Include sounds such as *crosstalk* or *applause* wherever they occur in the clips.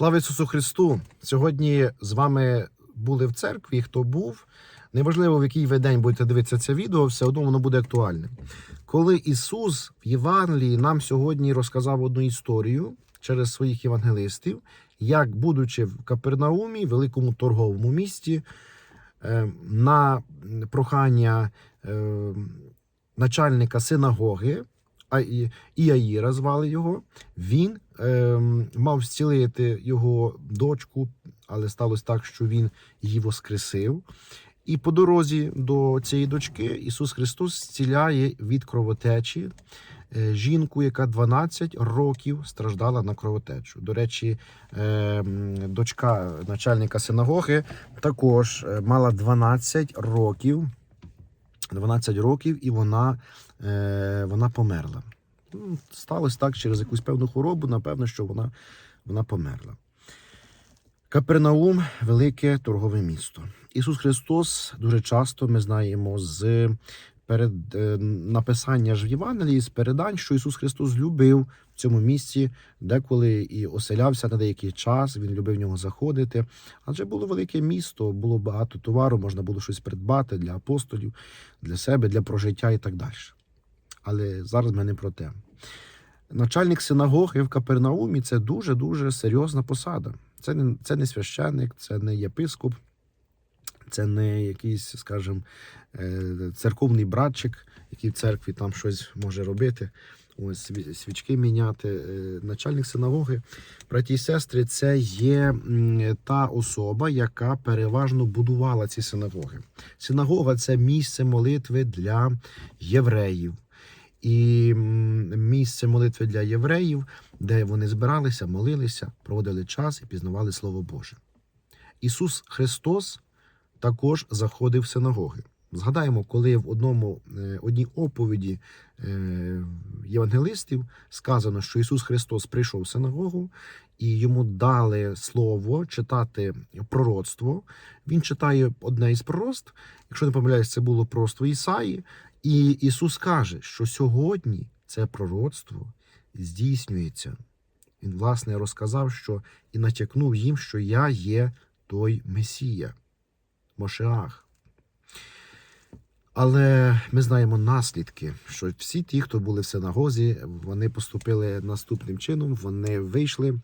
Слава Ісусу Христу! Сьогодні з вами були в церкві. Хто був, неважливо в який ви день будете дивитися це відео, все одно воно буде актуальним. Коли Ісус в Євангелії нам сьогодні розказав одну історію через своїх євангелистів, як, будучи в Капернаумі, великому торговому місті, е, на прохання е, начальника синагоги, а і- Іаїра звали його, він е, мав зцілити його дочку, але сталося так, що він її воскресив. І по дорозі до цієї дочки Ісус Христос зціляє від кровотечі е, жінку, яка 12 років страждала на кровотечу. До речі, е, дочка начальника синагоги також е, мала 12 років. 12 років, і вона, е, вона померла. Ну, Сталося так через якусь певну хворобу, напевно, що вона, вона померла. Капернаум велике торгове місто. Ісус Христос дуже часто ми знаємо з перед е, написання ж в Євангелії з передань, що Ісус Христос любив цьому місці, деколи і оселявся на деякий час. Він любив в нього заходити. Адже було велике місто, було багато товару, можна було щось придбати для апостолів, для себе, для прожиття і так далі. Але зараз ми не про те. Начальник синагоги в Капернаумі це дуже дуже серйозна посада. Це не, це не священник, це не єпископ, це не якийсь, скажімо, е, церковний братчик, який в церкві там щось може робити. Ось свічки міняти. Е, Начальник синагоги, браті і сестри, це є та особа, яка переважно будувала ці синагоги. Синагога це місце молитви для євреїв. І місце молитви для євреїв, де вони збиралися, молилися, проводили час і пізнавали Слово Боже. Ісус Христос також заходив в синагоги. Згадаємо, коли в одному е, одній оповіді е, євангелистів сказано, що Ісус Христос прийшов в синагогу і йому дали слово читати пророцтво. Він читає одне із пророцтв. Якщо не помиляюсь, це було пророцтво Ісаї. І Ісус каже, що сьогодні це пророцтво здійснюється. Він, власне, розказав, що і натякнув їм, що я є той Месія, Мошеах. Але ми знаємо наслідки, що всі ті, хто були в синагозі, вони поступили наступним чином. Вони вийшли,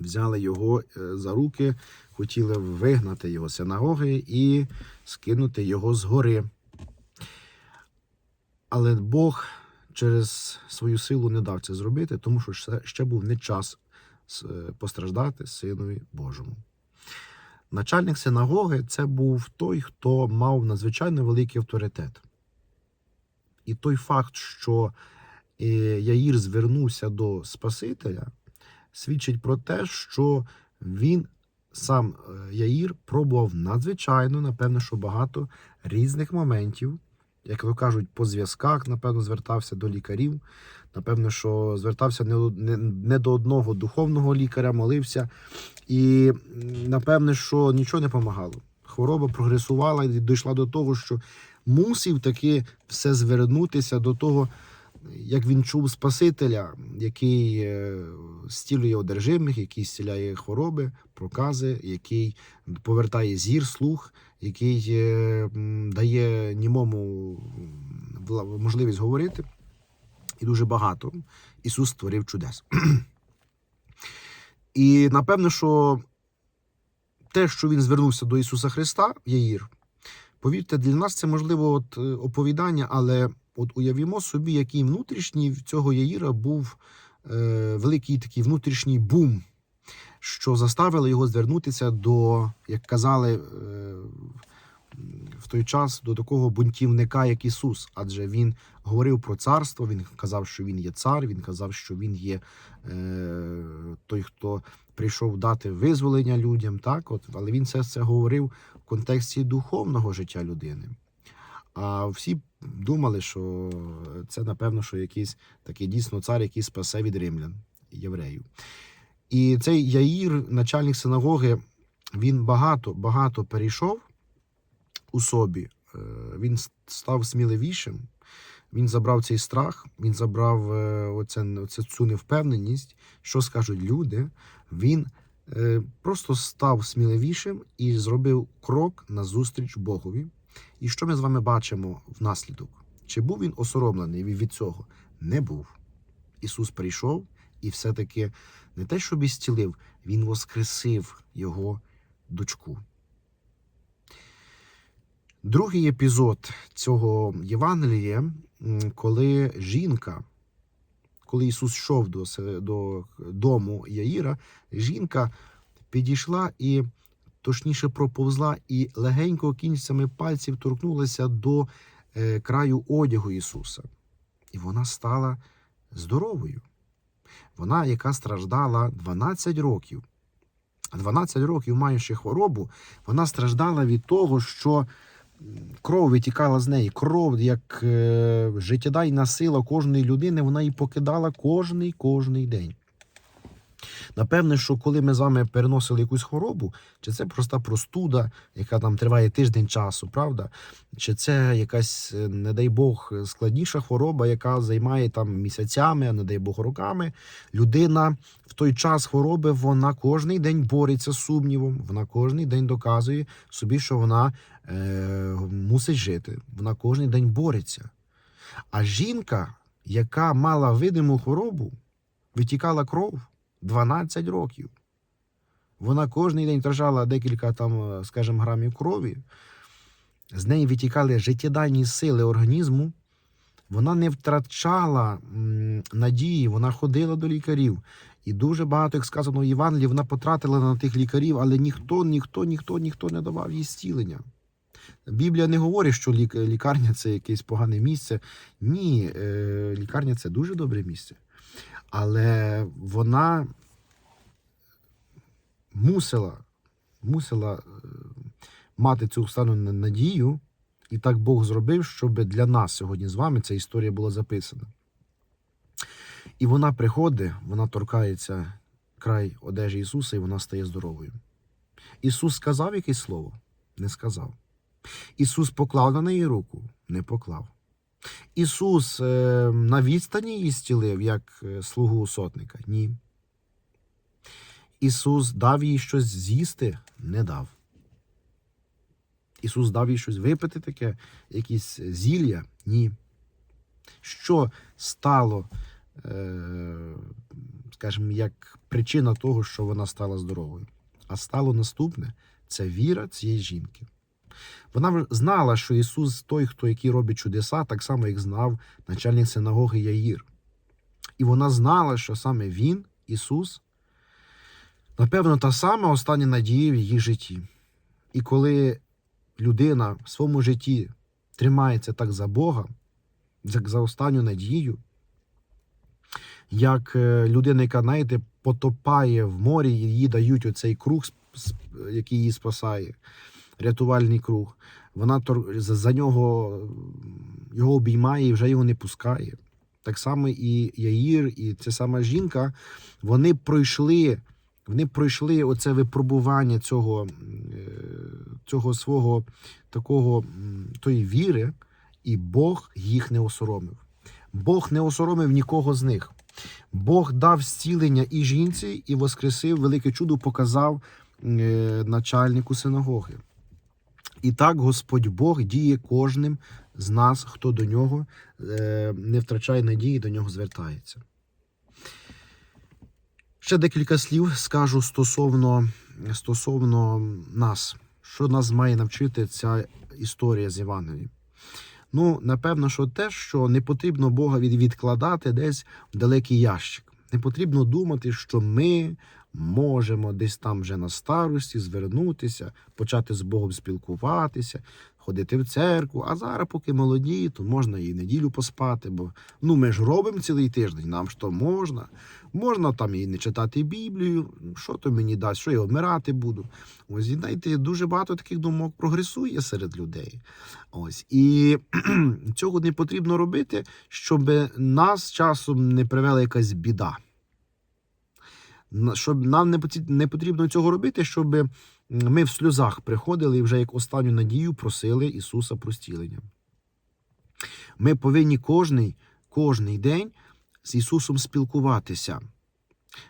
взяли його е, за руки, хотіли вигнати його з синагоги і скинути його з гори. Але Бог через свою силу не дав це зробити, тому що ще був не час е, постраждати Синові Божому. Начальник синагоги це був той, хто мав надзвичайно великий авторитет. І той факт, що е, Яїр звернувся до Спасителя, свідчить про те, що він сам е, Яїр пробував надзвичайно, напевно, що багато різних моментів, як то кажуть, по зв'язках, напевно, звертався до лікарів. Напевно, що звертався не, до одного духовного лікаря, молився. І напевне, що нічого не допомагало. Хвороба прогресувала і дійшла до того, що мусив таки все звернутися до того, як він чув Спасителя, який е, зцілює одержимих, який зціляє хвороби, прокази, який повертає зір, слух, який е, дає німому можливість говорити. І дуже багато Ісус створив чудес. І напевно, що те, що він звернувся до Ісуса Христа, Яїр, повірте, для нас це можливо от, е, оповідання, але от уявімо собі, який внутрішній цього Яїра був е, великий такий внутрішній бум, що заставило його звернутися до, як казали е, в той час, до такого бунтівника, як Ісус. Адже він говорив про царство, він казав, що він є цар, він казав, що він є е, той, хто прийшов дати визволення людям, так от, але він це, це говорив в контексті духовного життя людини. А всі думали, що це, напевно, що якийсь такий дійсно цар, який спасе від римлян, євреїв. І цей Яїр, начальник синагоги, він багато, багато перейшов у собі. Е, Він став сміливішим, він забрав цей страх, він забрав е, оце, оце, цю невпевненість, що скажуть люди. Він е, просто став сміливішим і зробив крок назустріч Богові. І що ми з вами бачимо внаслідок? Чи був він осоромлений від цього? Не був. Ісус прийшов і все-таки не те, щоб зцілив, Він воскресив його дочку. Другий епізод цього Євангелія, коли жінка, коли Ісус йшов до, до дому Яїра, жінка підійшла і точніше проповзла і легенько кінцями пальців торкнулася до е, краю одягу Ісуса. І вона стала здоровою. Вона, яка страждала 12 років. А 12 років, маючи хворобу, вона страждала від того, що кров витікала з неї. Кров, як е, життєдайна сила кожної людини, вона її покидала кожний кожний день. Напевне, що коли ми з вами переносили якусь хворобу, чи це проста простуда, яка там триває тиждень часу, правда? Чи це якась, е, не дай Бог, складніша хвороба, яка займає там місяцями, а не дай Бог роками. Людина в той час хвороби вона кожний день бореться з сумнівом, вона кожний день доказує собі, що вона е, мусить жити. Вона кожен день бореться. А жінка, яка мала видиму хворобу, витікала кров 12 років. Вона кожен день втрачала декілька там, е, скажімо, грамів крові. З неї витікали життєдайні сили організму. Вона не втрачала надії, вона ходила до лікарів. І дуже багато, як сказано в Євангелії, вона потратила на тих лікарів, але ніхто, ніхто, ніхто, ніхто не давав їй зцілення. Біблія не говорить, що лікарня це якесь погане місце. Ні, е, лікарня це дуже добре місце. Але вона мусила, мусила е, мати цю стану надію, і так Бог зробив, щоб для нас сьогодні з вами ця історія була записана. І вона приходить, вона торкається край одежі Ісуса, і вона стає здоровою. Ісус сказав якесь слово? Не сказав. Ісус поклав на неї руку? Не поклав. Ісус е, на відстані її зцілив, як е, слугу сотника? Ні. Ісус дав їй щось з'їсти? Не дав. Ісус дав їй щось випити таке, якісь зілля? Ні. Що стало, е, скажімо, як причина того, що вона стала здоровою? А стало наступне це віра цієї жінки. Вона знала, що Ісус той, хто який робить чудеса, так само, як знав начальник синагоги Яїр. І вона знала, що саме Він, Ісус, напевно, та сама остання надія в її житті. І коли людина в своєму житті тримається так за Бога, як за останню надію, як е, людина, яка, знаєте, потопає в морі, їй дають оцей круг, який її спасає, рятувальний круг. Вона за нього його обіймає і вже його не пускає. Так само і Яїр, і ця сама жінка, вони пройшли, вони пройшли оце випробування цього, е, цього свого такого тої віри, і Бог їх не осоромив. Бог не осоромив нікого з них. Бог дав зцілення і жінці, і воскресив велике чудо, показав е, начальнику синагоги. І так Господь Бог діє кожним з нас, хто до нього е, не втрачає надії, до нього звертається. Ще декілька слів скажу стосовно, стосовно нас, що нас має навчити ця історія з Євангелієм. Ну, напевно, що те, що не потрібно Бога відкладати десь в далекий ящик. Не потрібно думати, що ми можемо десь там вже на старості звернутися, почати з Богом спілкуватися, ходити в церкву. А зараз, поки молоді, то можна і неділю поспати, бо ну ми ж робимо цілий тиждень, нам ж то можна. Можна там і не читати Біблію. Що то мені дасть, що я вмирати буду. Ось і знаєте, дуже багато таких думок прогресує серед людей. Ось і *clears throat* цього не потрібно робити, щоб нас часом не привела якась біда. Щоб нам не потрібно, цього робити, щоб ми в сльозах приходили і вже як останню надію просили Ісуса про зцілення. Ми повинні кожний, кожний день з Ісусом спілкуватися.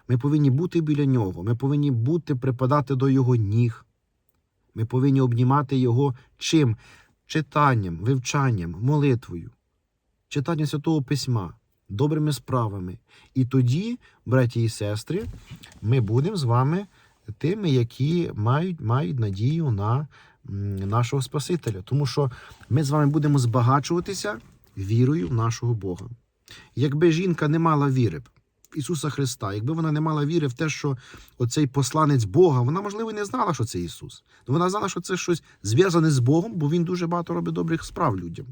Ми повинні бути біля нього, ми повинні бути припадати до його ніг. Ми повинні обнімати його чим? Читанням, вивчанням, молитвою, читанням Святого Письма, добрими справами. І тоді, браті і сестри, ми будемо з вами тими, які мають, мають надію на нашого Спасителя. Тому що ми з вами будемо збагачуватися вірою в нашого Бога. Якби жінка не мала віри б в Ісуса Христа, якби вона не мала віри в те, що оцей посланець Бога, вона, можливо, не знала, що це Ісус. Вона знала, що це щось зв'язане з Богом, бо Він дуже багато робить добрих справ людям.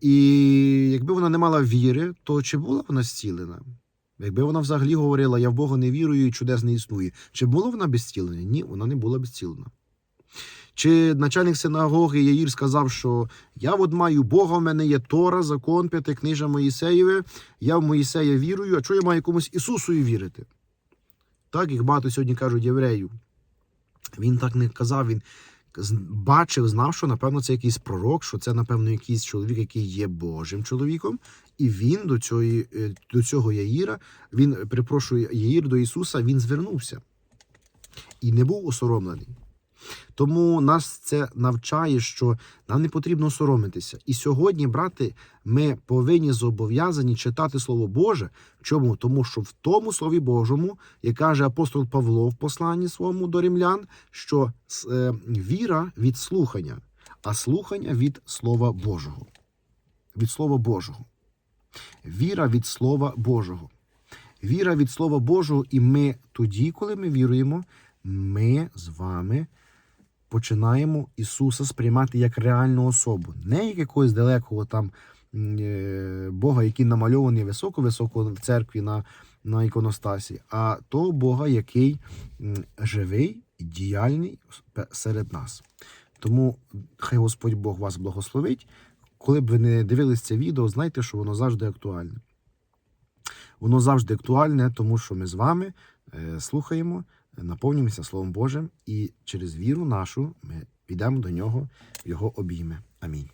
І якби вона не мала віри, то чи була вона зцілена? Якби вона взагалі говорила, я в Бога не вірую і чудес не існує, чи було вона безцілена? Ні, вона не була безцілена. Чи начальник синагоги Яїр сказав, що я от маю Бога, в мене є Тора, закон, п'ятикнижа Моїсеєве, я в Моїсея вірую, а чого я маю комусь Ісусою вірити? Так, як багато сьогодні кажуть євреїв. Він так не казав, він бачив, знав, що напевно це якийсь пророк, що це, напевно, якийсь чоловік, який є Божим чоловіком. І він до цього, е, до цього Яїра, він припрошує Яїр до Ісуса, він звернувся і не був осоромлений. Тому нас це навчає, що нам не потрібно соромитися. І сьогодні, брати, ми повинні зобов'язані читати Слово Боже. Чому? Тому що в тому Слові Божому, як каже апостол Павло в посланні своєму до римлян, що е, віра від слухання, а слухання від Слова Божого. Від Слова Божого. Віра від Слова Божого. Віра від Слова Божого, і ми тоді, коли ми віруємо, ми з вами починаємо Ісуса сприймати як реальну особу, не як якогось далекого там е, Бога, який намальований високо-високо в церкві на, на іконостасі, а того Бога, який живий і діяльний серед нас. Тому хай Господь Бог вас благословить. Коли б ви не дивились це відео, знайте, що воно завжди актуальне. Воно завжди актуальне, тому що ми з вами е, слухаємо, наповнюємося Словом Божим, і через віру нашу ми підемо до нього в його обійми. Амінь.